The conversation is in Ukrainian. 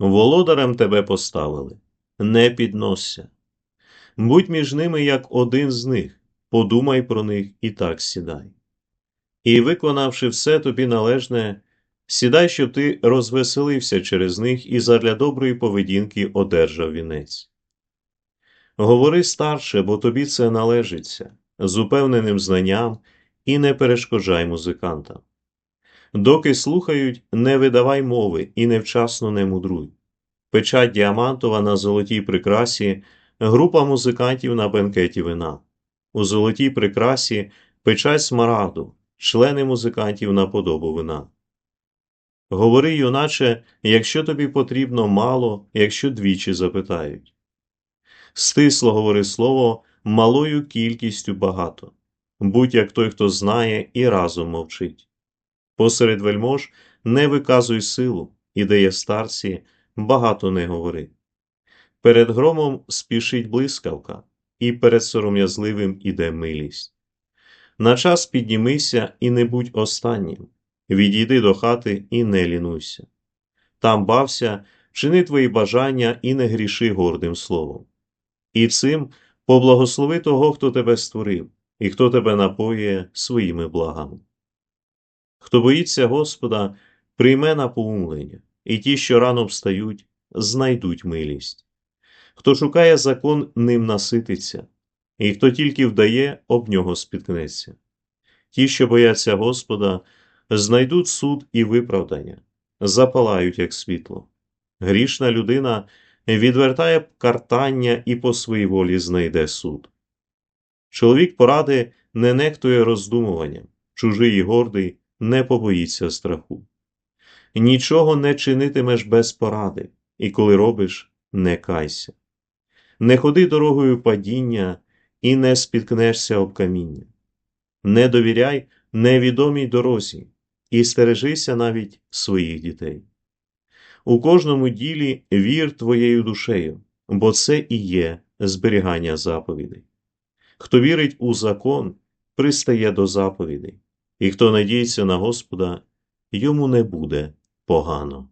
Володарем тебе поставили, не підносся. Будь між ними як один з них, подумай про них і так сідай. І, виконавши все тобі належне, сідай, щоб ти розвеселився через них і задля доброї поведінки одержав вінець. Говори старше, бо тобі це належиться, з упевненим знанням і не перешкоджай музикантам. Доки слухають, не видавай мови і невчасно не мудруй. Печать діамантова на золотій прикрасі, група музикантів на бенкеті вина. У золотій прикрасі печать смараду, члени музикантів на подобу вина. Говори, юначе, якщо тобі потрібно мало, якщо двічі запитають. Стисло говори слово малою кількістю багато. Будь як той, хто знає і разом мовчить. Посеред вельмож не виказуй силу, ідеє старці, багато не говори. Перед громом спішить блискавка, і перед сором'язливим іде милість. На час піднімися і не будь останнім, відійди до хати і не лінуйся. Там бався, чини твої бажання і не гріши гордим словом. І цим поблагослови того, хто тебе створив, і хто тебе напоює своїми благами. Хто боїться Господа, прийме напоумлення, і ті, що рано встають, знайдуть милість. Хто шукає закон, ним насититься, і хто тільки вдає, об нього спіткнеться. Ті, що бояться Господа, знайдуть суд і виправдання, запалають, як світло. Грішна людина відвертає картання і по своїй волі знайде суд. Чоловік поради не нехтує роздумуванням, чужий і гордий не побоїться страху. Нічого не чинитимеш без поради, і коли робиш, не кайся. Не ходи дорогою падіння і не спіткнешся об каміння. Не довіряй невідомій дорозі і стережися навіть своїх дітей. У кожному ділі вір твоєю душею, бо це і є зберігання заповідей. Хто вірить у закон, пристає до заповідей, і хто надіється на Господа, йому не буде погано.